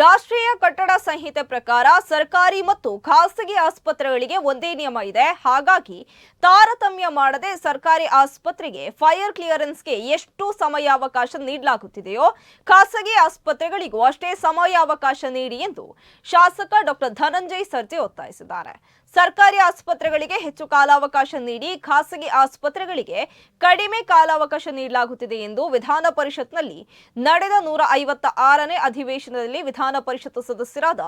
ರಾಷ್ಟ್ರೀಯ ಕಟ್ಟಡ ಸಂಹಿತೆ ಪ್ರಕಾರ ಸರ್ಕಾರಿ ಮತ್ತು ಖಾಸಗಿ ಆಸ್ಪತ್ರೆಗಳಿಗೆ ಒಂದೇ ನಿಯಮ ಇದೆ. ಹಾಗಾಗಿ ತಾರತಮ್ಯ ಮಾಡದೆ ಸರ್ಕಾರಿ ಆಸ್ಪತ್ರೆಗೆ ಫೈರ್ ಕ್ಲಿಯರೆನ್ಸ್ಗೆ ಎಷ್ಟು ಸಮಯಾವಕಾಶ ನೀಡಲಾಗುತ್ತಿದೆಯೋ ಖಾಸಗಿ ಆಸ್ಪತ್ರೆಗಳಿಗೂ ಅಷ್ಟೇ ಸಮಯಾವಕಾಶ ನೀಡಿ ಎಂದು ಶಾಸಕ ಡಾಕ್ಟರ್ ಧನಂಜಯ್ ಸರ್ಜೆ ಒತ್ತಾಯಿಸಿದ್ದಾರೆ. ಸರ್ಕಾರಿ ಆಸ್ಪತ್ರೆಗಳಿಗೆ ಹೆಚ್ಚು ಕಾಲಾವಕಾಶ ನೀಡಿ ಖಾಸಗಿ ಆಸ್ಪತ್ರೆಗಳಿಗೆ ಕಡಿಮೆ ಕಾಲಾವಕಾಶ ನೀಡಲಾಗುತ್ತಿದೆ ಎಂದು ವಿಧಾನ ಪರಿಷತ್ನಲ್ಲಿ ನಡೆದ ನೂರ ಐವತ್ತ ಆರನೇ ಅಧಿವೇಶನದಲ್ಲಿ ವಿಧಾನ ಪರಿಷತ್ ಸದಸ್ಯರಾದ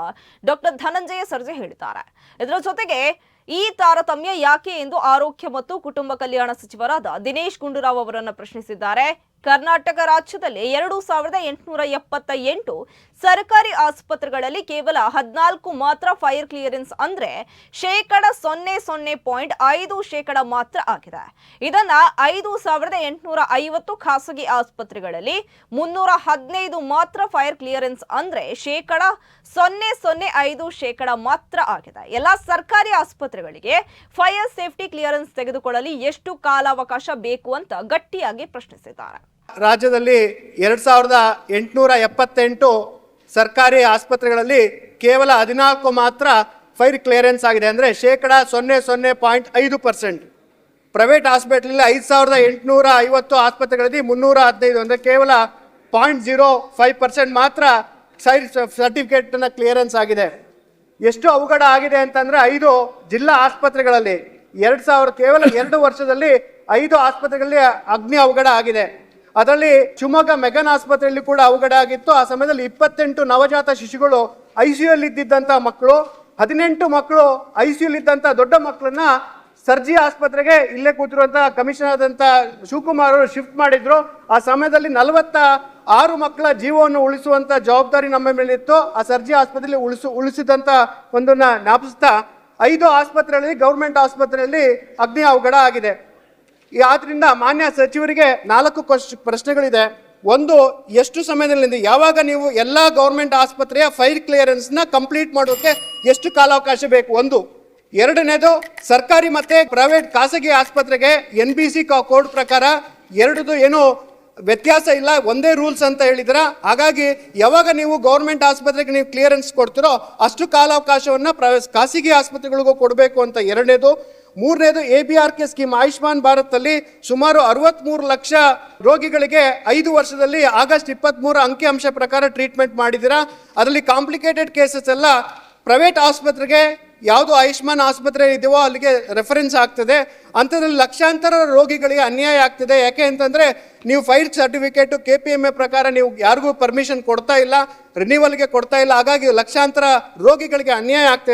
ಡಾಕ್ಟರ್ ಧನಂಜಯ ಸರ್ಜೆ ಹೇಳಿದ್ದಾರೆ. ಇದರ ಜೊತೆಗೆ ಈ ತಾರತಮ್ಯ ಯಾಕೆ ಎಂದು ಆರೋಗ್ಯ ಮತ್ತು ಕುಟುಂಬ ಕಲ್ಯಾಣ ಸಚಿವರಾದ ದಿನೇಶ್ ಗುಂಡೂರಾವ್ ಅವರನ್ನು ಪ್ರಶ್ನಿಸಿದ್ದಾರೆ. ಕರ್ನಾಟಕ ರಾಜ್ಯದಲ್ಲಿ ಎರಡು ಸಾವಿರದ ಎಂಟುನೂರ ಎಪ್ಪತ್ತ ಎಂಟು ಸರ್ಕಾರಿ ಆಸ್ಪತ್ರೆಗಳಲ್ಲಿ ಕೇವಲ ಹದಿನಾಲ್ಕು ಮಾತ್ರ ಫೈರ್ ಕ್ಲಿಯರೆನ್ಸ್ ಅಂದ್ರೆ ಶೇಕಡ ಸೊನ್ನೆ ಸೊನ್ನೆ ಪಾಯಿಂಟ್ ಐದು ಶೇಕಡ ಮಾತ್ರ ಆಗಿದೆ. ಇದನ್ನ ಐದು ಸಾವಿರದ ಎಂಟುನೂರ ಐವತ್ತು ಖಾಸಗಿ ಆಸ್ಪತ್ರೆಗಳಲ್ಲಿ ಮುನ್ನೂರ ಹದಿನೈದು ಮಾತ್ರ ಫೈರ್ ಕ್ಲಿಯರೆನ್ಸ್ ಅಂದ್ರೆ ಶೇಕಡ ಸೊನ್ನೆ ಸೊನ್ನೆ ಐದು ಶೇಕಡ ಮಾತ್ರ ಆಗಿದೆ. ಎಲ್ಲ ಸರ್ಕಾರಿ ಆಸ್ಪತ್ರೆಗಳಿಗೆ ಫೈರ್ ಸೇಫ್ಟಿ ಕ್ಲಿಯರೆನ್ಸ್ ತೆಗೆದುಕೊಳ್ಳಲು, ಎಷ್ಟು ಕಾಲಾವಕಾಶ ಬೇಕು ಅಂತ ಗಟ್ಟಿಯಾಗಿ ಪ್ರಶ್ನಿಸಿದ್ದಾರೆ. ರಾಜ್ಯದಲ್ಲಿ ಎರಡು ಸಾವಿರದ ಎಂಟುನೂರ ಎಪ್ಪತ್ತೆಂಟು ಸರ್ಕಾರಿ ಆಸ್ಪತ್ರೆಗಳಲ್ಲಿ ಕೇವಲ ಹದಿನಾಲ್ಕು ಮಾತ್ರ ಫೈರ್ ಕ್ಲಿಯರೆನ್ಸ್ ಆಗಿದೆ ಅಂದರೆ ಶೇಕಡ ಸೊನ್ನೆ ಸೊನ್ನೆ ಪಾಯಿಂಟ್ ಐದು ಪರ್ಸೆಂಟ್. ಪ್ರೈವೇಟ್ ಹಾಸ್ಪಿಟ್ಲಲ್ಲಿ ಐದು ಸಾವಿರದ ಎಂಟುನೂರ ಐವತ್ತು ಆಸ್ಪತ್ರೆಗಳಲ್ಲಿ ಮುನ್ನೂರ ಹದಿನೈದು ಅಂದರೆ ಕೇವಲ ಪಾಯಿಂಟ್ ಜೀರೋ ಫೈವ್ ಪರ್ಸೆಂಟ್ ಮಾತ್ರ ಸೈರ್ ಸರ್ಟಿಫಿಕೇಟನ್ನು ಕ್ಲಿಯರೆನ್ಸ್ ಆಗಿದೆ. ಎಷ್ಟು ಅವಘಡ ಆಗಿದೆ ಅಂತಂದರೆ ಐದು ಜಿಲ್ಲಾ ಆಸ್ಪತ್ರೆಗಳಲ್ಲಿ ಎರಡು ಸಾವಿರ ಕೇವಲ ಎರಡು ವರ್ಷದಲ್ಲಿ ಐದು ಆಸ್ಪತ್ರೆಗಳಲ್ಲಿ ಅಗ್ನಿ ಅವಘಡ ಆಗಿದೆ. ಅದರಲ್ಲಿ ಶಿವಮೊಗ್ಗ ಮೆಗನ್ ಆಸ್ಪತ್ರೆಯಲ್ಲಿ ಕೂಡ ಅವಘಡ ಆಗಿತ್ತು. ಆ ಸಮಯದಲ್ಲಿ ಇಪ್ಪತ್ತೆಂಟು ನವಜಾತ ಶಿಶುಗಳು ಐ ಸಿ ಇದ್ದಂಥ ಮಕ್ಕಳು, ಹದಿನೆಂಟು ಮಕ್ಕಳು ಐ ಸಿ ಇದ್ದಂಥ ದೊಡ್ಡ ಮಕ್ಕಳನ್ನ ಸರ್ಜಿ ಆಸ್ಪತ್ರೆಗೆ ಇಲ್ಲೇ ಕೂತಿರುವಂತ ಕಮಿಷನರ್ ಆದಂತ ಶಿವಕುಮಾರ್ ಅವರು ಶಿಫ್ಟ್ ಮಾಡಿದ್ರು. ಆ ಸಮಯದಲ್ಲಿ ನಲವತ್ತ ಆರು ಮಕ್ಕಳ ಜೀವವನ್ನು ಉಳಿಸುವಂತ ಜವಾಬ್ದಾರಿ ನಮ್ಮ ಮೇಲಿತ್ತು. ಆ ಸರ್ಜಿ ಆಸ್ಪತ್ರೆಯಲ್ಲಿ ಉಳಿಸು, ಉಳಿಸಿದಂತ ಒಂದನ್ನ ಜ್ಞಾಪಿಸ್ತಾ, ಐದು ಆಸ್ಪತ್ರೆಗಳಲ್ಲಿ, ಗೌರ್ಮೆಂಟ್ ಆಸ್ಪತ್ರೆಯಲ್ಲಿ ಅಗ್ನಿ ಅವಘಡ ಆಗಿದೆ. ಈ ಆದ್ರಿಂದ ಮಾನ್ಯ ಸಚಿವರಿಗೆ ನಾಲ್ಕು ಪ್ರಶ್ನೆಗಳಿದೆ. ಒಂದು, ಎಷ್ಟು ಸಮಯದಲ್ಲಿ ಯಾವಾಗ ನೀವು ಎಲ್ಲ ಗೌರ್ಮೆಂಟ್ ಆಸ್ಪತ್ರೆಯ ಫೈರ್ ಕ್ಲಿಯರೆನ್ಸ್ನ ಕಂಪ್ಲೀಟ್ ಮಾಡೋಕೆ ಎಷ್ಟು ಕಾಲಾವಕಾಶ ಬೇಕು? ಒಂದು. ಎರಡನೇದು, ಸರ್ಕಾರಿ ಮತ್ತೆ ಪ್ರೈವೇಟ್ ಖಾಸಗಿ ಆಸ್ಪತ್ರೆಗೆ ಎನ್ ಬಿ ಸಿ ಕೋಡ್ ಪ್ರಕಾರ ಎರಡದು ಏನು ವ್ಯತ್ಯಾಸ ಇಲ್ಲ, ಒಂದೇ ರೂಲ್ಸ್ ಅಂತ ಹೇಳಿದ್ರ ಹಾಗಾಗಿ ಯಾವಾಗ ನೀವು ಗೌರ್ಮೆಂಟ್ ಆಸ್ಪತ್ರೆಗೆ ನೀವು ಕ್ಲಿಯರೆನ್ಸ್ ಕೊಡ್ತೀರೋ ಅಷ್ಟು ಕಾಲಾವಕಾಶವನ್ನು ಖಾಸಗಿ ಆಸ್ಪತ್ರೆಗಳಿಗೂ ಕೊಡಬೇಕು ಅಂತ ಎರಡನೇದು. ಮೂರನೇದು A B R K scheme Ayushman ಭಾರತದಲ್ಲಿ ಸುಮಾರು ಅರವತ್ತ್ಮೂರು ಲಕ್ಷ ರೋಗಿಗಳಿಗೆ ಐದು ವರ್ಷದಲ್ಲಿ ಆಗಸ್ಟ್ ಇಪ್ಪತ್ತ್ಮೂರು ಅಂಕಿಅಂಶ ಪ್ರಕಾರ ಟ್ರೀಟ್ಮೆಂಟ್ ಮಾಡಿದ್ದೀರಾ. ಅದರಲ್ಲಿ ಕಾಂಪ್ಲಿಕೇಟೆಡ್ ಕೇಸಸ್ ಎಲ್ಲ ಪ್ರೈವೇಟ್ ಆಸ್ಪತ್ರೆಗೆ ಯಾವುದು ಆಯುಷ್ಮಾನ್ ಆಸ್ಪತ್ರೆ ಇದೆಯೋ ಅಲ್ಲಿಗೆ ರೆಫರೆನ್ಸ್ ಆಗ್ತದೆ. ಅಂಥದ್ರಲ್ಲಿ ಲಕ್ಷಾಂತರ ರೋಗಿಗಳಿಗೆ ಅನ್ಯಾಯ ಆಗ್ತಿದೆ. ಯಾಕೆ ಅಂತಂದರೆ ನೀವು fire certificate K P M A ಪ್ರಕಾರ ನೀವು ಯಾರಿಗೂ ಪರ್ಮಿಷನ್ ಕೊಡ್ತಾ ಇಲ್ಲ ರಿನ್ಯೂವಲ್ಗೆ ಕೊಡ್ತಾ ಇಲ್ಲ. ಹಾಗಾಗಿ ಲಕ್ಷಾಂತರ ರೋಗಿಗಳಿಗೆ ಅನ್ಯಾಯ ಆಗ್ತಾ ಇದೆ